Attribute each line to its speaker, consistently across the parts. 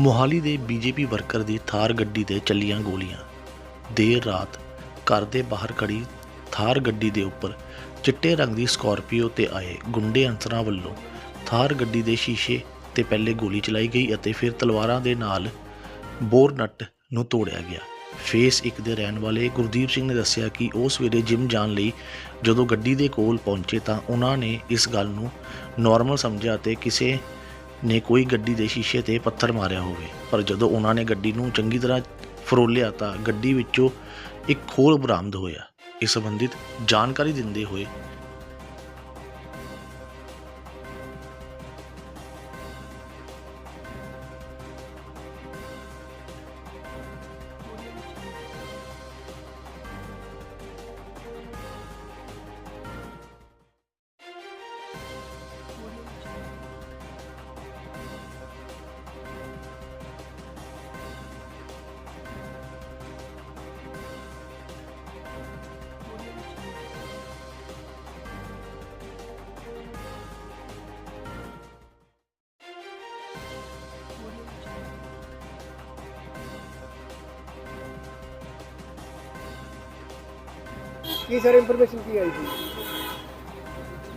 Speaker 1: ਮੋਹਾਲੀ ਦੇ BJP worker ਦੀ ਥਾਰ ਗੱਡੀ ਤੇ ਚੱਲੀਆਂ ਗੋਲੀਆਂ। ਦੇਰ ਰਾਤ ਘਰ ਦੇ ਬਾਹਰ ਖੜੀ ਥਾਰ ਗੱਡੀ ਦੇ ਉੱਪਰ ਚਿੱਟੇ ਰੰਗ ਦੀ ਸਕਾਰਪੀਓ ਤੇ ਆਏ ਗੁੰਡੇ ਅਨਸਰਾਂ ਵੱਲੋਂ ਥਾਰ ਗੱਡੀ ਦੇ ਸ਼ੀਸ਼ੇ ਤੇ ਪਹਿਲੇ ਗੋਲੀ ਚਲਾਈ ਗਈ ਅਤੇ ਫਿਰ ਤਲਵਾਰਾਂ ਦੇ ਨਾਲ ਬੋਰਨਟ ਨੂੰ ਤੋੜਿਆ ਗਿਆ। ਫੇਸ 1 ਦੇ ਰਹਿਣ ਵਾਲੇ ਗੁਰਦੀਪ ਸਿੰਘ ਨੇ ਦੱਸਿਆ ਕਿ ਉਹ ਸਵੇਰੇ ਜਿਮ ਜਾਣ ਲਈ ਜਦੋਂ ਗੱਡੀ ਦੇ ਕੋਲ ਪਹੁੰਚੇ ਤਾਂ ਉਹਨਾਂ ਨੇ ਇਸ ਗੱਲ ਨੂੰ ਨਾਰਮਲ ਸਮਝਿਆ ਤੇ ਕਿਸੇ ਨੇ ਕੋਈ ਗੱਡੀ ਦੇ ਸ਼ੀਸ਼ੇ ਤੇ ਪੱਥਰ ਮਾਰਿਆ ਹੋਵੇ। ਪਰ ਜਦੋਂ ਉਹਨਾਂ ਨੇ ਗੱਡੀ ਨੂੰ ਚੰਗੀ ਤਰ੍ਹਾਂ ਫਰੋਲਿਆ ਤਾਂ ਗੱਡੀ ਵਿੱਚੋਂ ਇੱਕ ਖੋਲ ਬਰਾਮਦ ਹੋਇਆ। ਇਸ ਸੰਬੰਧਿਤ ਜਾਣਕਾਰੀ ਦਿੰਦੇ ਹੋਏ
Speaker 2: ਕੀ ਸਰ ਇਨਫੋਰਮੇਸ਼ਨ ਕੀ ਆਈ ਸੀ?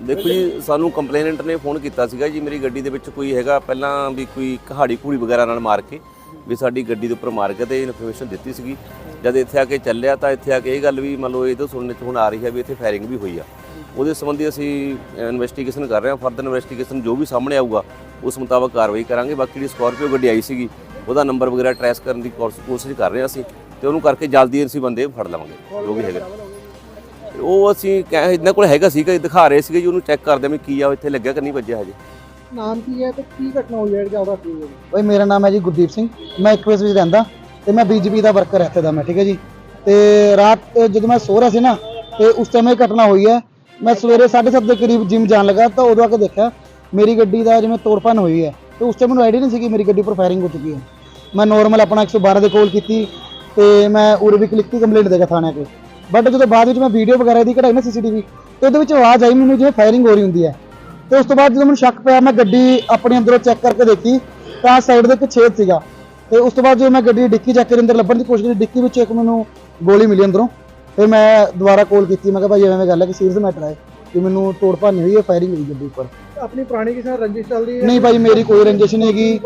Speaker 3: ਦੇਖੋ ਜੀ, ਸਾਨੂੰ ਕੰਪਲੇਨੈਂਟ ਨੇ ਫੋਨ ਕੀਤਾ ਸੀਗਾ ਜੀ, ਮੇਰੀ ਗੱਡੀ ਦੇ ਵਿੱਚ ਕੋਈ ਹੈਗਾ, ਪਹਿਲਾਂ ਵੀ ਕੋਈ ਕਹਾੜੀ ਕੂੜੀ ਵਗੈਰਾ ਨਾਲ ਮਾਰ ਕੇ ਵੀ ਸਾਡੀ ਗੱਡੀ ਦੇ ਉੱਪਰ ਮਾਰ ਕੇ ਤੇ ਇਨਫੋਰਮੇਸ਼ਨ ਦਿੱਤੀ ਸੀਗੀ। ਜਦ ਇੱਥੇ ਆ ਕੇ ਚੱਲਿਆ ਤਾਂ ਇੱਥੇ ਆ ਕੇ ਇਹ ਗੱਲ ਵੀ ਮੰਨ ਲਓ ਇਹ ਤੋਂ ਸੁਣਨ 'ਚ ਹੁਣ ਆ ਰਹੀ ਹੈ ਵੀ ਇੱਥੇ ਫਾਇਰਿੰਗ ਵੀ ਹੋਈ ਆ। ਉਹਦੇ ਸੰਬੰਧੀ ਅਸੀਂ ਇਨਵੈਸਟੀਗੇਸ਼ਨ ਕਰ ਰਹੇ ਹਾਂ ਫਰਦਰ ਇਨਵੈਸਟੀਗੇਸ਼ਨ ਜੋ ਵੀ ਸਾਹਮਣੇ ਆਊਗਾ, ਉਸ ਮੁਤਾਬਕ ਕਾਰਵਾਈ ਕਰਾਂਗੇ। ਬਾਕੀ ਜਿਹੜੀ ਸਕਾਰਪੀਓ ਗੱਡੀ ਆਈ ਸੀਗੀ, ਉਹਦਾ ਨੰਬਰ ਵਗੈਰਾ ਟਰੈਸ ਕਰਨ ਦੀ ਕੋਰਸ- ਕੋਸ਼ਿਸ਼ ਕਰ ਰਹੇ ਹਾਂ ਅਸੀਂ ਤੇ ਉਹਨੂੰ ਕਰਕੇ ਜਲਦੀ ਅਸੀਂ ਬੰਦੇ ਫੜ ਲਵਾਂਗੇ, ਜੋ ਵੀ ਹੈਗਾ। ਉਹ ਅਸੀਂ ਕਹਿ ਇਹਨਾਂ ਕੋਲ ਹੈਗਾ ਸੀਗਾ ਦਿਖਾ ਰਹੇ ਸੀਗੇ ਜੀ ਉਹਨੂੰ ਚੈੱਕ ਕਰਦੇ ਵੀ ਕੀ ਆ ਇੱਥੇ ਲੱਗਿਆ ਕਿ ਨਹੀਂ ਵੱਜਿਆ ਹਜੇ।
Speaker 2: ਨਾਮ ਕੀ ਹੈ ਤੇ ਕੀ ਘਟਨਾ ਹੋਈ ਹੈ ਜ਼ਿਆਦਾ ਕੀ ਹੋਈ
Speaker 4: ਬਈ ਮੇਰਾ ਨਾਮ ਹੈ ਜੀ ਗੁਰਦੀਪ ਸਿੰਘ। ਮੈਂ ਇੱਕ ਵਿੱਚ ਰਹਿੰਦਾ ਤੇ ਮੈਂ ਬੀਜੇਪੀ ਦਾ ਵਰਕਰ ਇੱਥੇ ਦਾ ਮੈਂ ਠੀਕ ਹੈ ਜੀ? ਤੇ ਰਾਤ ਜਦੋਂ ਮੈਂ ਸੋ ਰਿਹਾ ਸੀ ਨਾ ਤੇ ਉਸ ਟਾਈਮ ਇਹ ਘਟਨਾ ਹੋਈ ਹੈ। ਮੈਂ ਸਵੇਰੇ 7:30 ਦੇ ਕਰੀਬ ਜਿਮ ਜਾਣ ਲੱਗਾ ਤਾਂ ਉਦੋਂ ਆ ਕੇ ਦੇਖਿਆ ਮੇਰੀ ਗੱਡੀ ਦਾ ਜਿਵੇਂ ਤੋੜਪਨ ਹੋਈ ਹੈ ਤੇ ਉਸ ਟਾਈਮ ਮੈਨੂੰ ਆਈਡੀਆ ਨਹੀਂ ਸੀ ਕਿ ਮੇਰੀ ਗੱਡੀ ਪਰ ਫਾਇਰਿੰਗ ਹੋ ਚੁੱਕੀ ਹੈ। ਮੈਂ ਨੋਰਮਲ ਆਪਣਾ 112 ਦੇ ਕਾਲ ਕੀਤੀ ਤੇ ਮੈਂ ਉਰੇ ਵੀ ਲਿਖਤੀ ਕੰਪਲੇਂਟ ਦੇ ਕੇ ਥਾਣੇ ਤੇ ਬਟ ਜਦੋਂ ਬਾਅਦ ਵਿੱਚ ਮੈਂ ਵੀਡੀਓ ਵਗੈਰਾ ਦੀ ਕਢਾਈ ਨਾ ਸੀਸੀਟੀਵੀ ਤੇ ਉਹਦੇ ਵਿੱਚ ਆਵਾਜ਼ ਆਈ ਮੈਨੂੰ ਜਿਵੇਂ ਫਾਇਰਿੰਗ ਹੋ ਰਹੀ ਹੁੰਦੀ ਹੈ। ਤੇ ਉਸ ਤੋਂ ਬਾਅਦ ਜਦੋਂ ਮੈਨੂੰ ਸ਼ੱਕ ਪਿਆ ਮੈਂ ਗੱਡੀ ਆਪਣੀ ਅੰਦਰੋਂ ਚੈੱਕ ਕਰਕੇ ਦੇਖੀ ਤਾਂ ਸਾਈਡ ਦੇ ਇੱਕ ਛੇਦ ਸੀਗਾ। ਤੇ ਉਸ ਤੋਂ ਬਾਅਦ ਜਦੋਂ ਮੈਂ ਗੱਡੀ ਦੀ ਡਿੱਕੀ ਚੱਕ ਕੇ ਅੰਦਰ ਲੱਭਣ ਦੀ ਕੋਸ਼ਿਸ਼ ਕੀਤੀ ਡਿੱਕੀ ਵਿੱਚ ਇੱਕ ਮੈਨੂੰ ਗੋਲੀ ਮਿਲੀ ਅੰਦਰੋਂ। ਤੇ ਮੈਂ ਦੁਬਾਰਾ ਕਾਲ ਕੀਤੀ ਮੈਂ ਕਿਹਾ ਭਾਈ ਐਵੇਂ ਗੱਲ ਹੈ ਕਿ ਸੀਰੀਅਸ ਮੈਟਰ ਹੈ ਕਿ ਮੈਨੂੰ ਤੋੜ ਭੰਨ ਹੋਈ ਹੈ ਫਾਇਰਿੰਗ ਹੋਈ ਗੱਡੀ ਉੱਪਰ।
Speaker 2: ਆਪਣੀ ਪੁਰਾਣੀ ਕਿਸੇ ਨਾਲ ਰੰਜਿਸ਼ ਚੱਲਦੀ ਹੈ?
Speaker 4: ਨਹੀਂ ਭਾਈ ਮੇਰੀ ਕੋਈ ਰੰਜਿਸ਼ ਨਹੀਂ ਹੈਗੀ।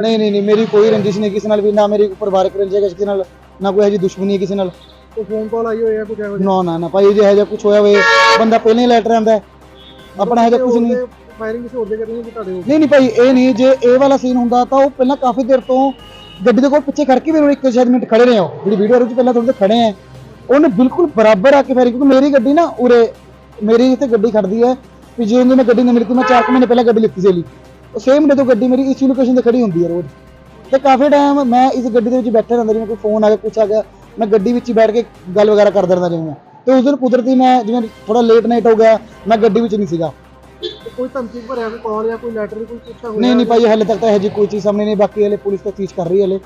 Speaker 4: ਨਹੀਂ ਨਹੀਂ ਨਹੀਂ ਮੇਰੀ ਕੋਈ ਰੰਜਿਸ਼ ਨਹੀਂ ਕਿਸੇ ਨਾਲ ਵੀ ਨਾ ਮੇਰੀ ਪਰਿਵਾਰਕ ਰੰਜਿਸ਼ ਹੈ ਕਿਸੇ ਨਾਲ ਨਾ ਕੋਈ ਇਹੋ ਜਿਹੀ ਦੁਸ਼ਮਣੀ ਹੈ ਕਿਸੇ ਨਾਲ।
Speaker 2: ਕੋਈ ਫੋਨ ਕਾਲ ਆਈ ਹੋਈ ਹੈ ਕੁਝ ਇਹੋ ਜਿਹਾ
Speaker 4: ਨਾ ਨਾ ਨਾ ਭਾਈ ਜੇ ਇਹੋ ਜਿਹਾ ਕੁਝ ਹੋਇਆ ਹੋਵੇ ਬੰਦਾ ਪਹਿਲਾਂ ਹੀ ਲੈਟਰ ਆਂਦਾ ਹੈ। ਆਪਣਾ ਇਹੋ ਜਿਹਾ ਕੁਝ ਨਹੀਂ।
Speaker 2: ਫਾਇਰਿੰਗ ਕਿਸੇ ਹੋਰ ਦੇ ਕਰਨੀ ਕਿ ਤੁਹਾਡੇ
Speaker 4: ਨਹੀਂ ਨਹੀਂ ਭਾਈ ਇਹ ਨਹੀਂ ਜੇ ਇਹ ਵਾਲਾ ਸੀਨ ਹੁੰਦਾ ਤਾਂ ਉਹ ਪਹਿਲਾਂ ਕਾਫੀ ਦੇਰ ਤੋਂ ਗੱਡੀ ਦੇ ਕੋਲ ਪਿੱਛੇ ਖੜ ਕੇ ਮੈਨੂੰ ਇੱਕ ਸ਼ਾਇਦ ਮਿੰਟ ਖੜੇ ਰਹੇ ਹੋ ਜਿਹੜੀ ਵੀਡੀਓ ਵਿੱਚ ਪਹਿਲਾਂ ਥੋੜੇ ਖੜੇ ਆ ਉਹਨੇ ਬਿਲਕੁਲ ਬਰਾਬਰ ਆ ਕੇ ਫੇਰੀ ਕਿਉਂਕਿ ਮੇਰੀ ਗੱਡੀ ਨਾ ਉਰੇ ਮੇਰੀ ਜਿੱਥੇ ਗੱਡੀ ਖੜਦੀ ਹੈ। ਵੀ ਜੇ ਉਹਨੂੰ ਮੈਂ ਗੱਡੀ ਨਹੀਂ ਮਿਲਦੀ ਮੈਂ 4 ਮਹੀਨੇ ਪਹਿਲਾਂ ਗੱਡੀ ਲਿੱਤੀ ਸੀ ਲਈ ਉਹ ਸੇਮ ਡੇ ਤੋਂ ਗੱਡੀ ਮੇਰੀ ਇਸੇ ਲੋਕੇਸ਼ਨ ਤੇ ਖੜੀ ਹੁੰਦੀ ਹੈ ਰੋਜ਼। ਤੇ ਕਾਫੀ ਟਾਈਮ ਮੈਂ ਇਸ ਗੱਡੀ ਦੇ ਵਿੱਚ ਬੈਠਾ ਰਹਿੰਦਾ ਜਿਵੇਂ ਕੋਈ ਫੋਨ ਆ ਗਿਆ ਕੁਛ ਆ ਗਿਆ ਮੈਂ ਗੱਡੀ ਵਿੱਚ ਹੀ ਬੈਠ ਕੇ ਗੱਲ ਵਗੈਰਾ ਕਰਦਾ ਰਹਿੰਦਾ ਜਿਵੇਂ ਤੇ ਉਸ ਦਿਨ ਕੁਦਰਤੀ ਮੈਂ ਜਿਵੇਂ ਥੋੜਾ ਲੇਟ ਨਾਈਟ ਹੋ ਗਿਆ ਮੈਂ ਗੱਡੀ ਵਿੱਚ ਨਹੀਂ ਸੀਗਾ।
Speaker 2: ਤੇ ਕੋਈ ਧਮਕੀ ਭਰਿਆ ਕੋਈ ਕਾਲ ਜਾਂ ਕੋਈ ਲੈਟਰ ਕੋਈ ਪੁੱਛਿਆ ਹੋਇਆ
Speaker 4: ਨਹੀਂ ਨਹੀਂ ਭਾਈ ਹਲੇ ਤੱਕ ਤਾਂ ਇਹੋ ਕੋਈ ਚੀਜ਼ ਸਾਹਮਣੇ ਨਹੀਂ ਬਾਕੀ ਹਲੇ ਪੁਲਿਸ ਤਫਤੀਸ਼ ਕਰ ਰਹੀ ਹੈ ਹਲੇ।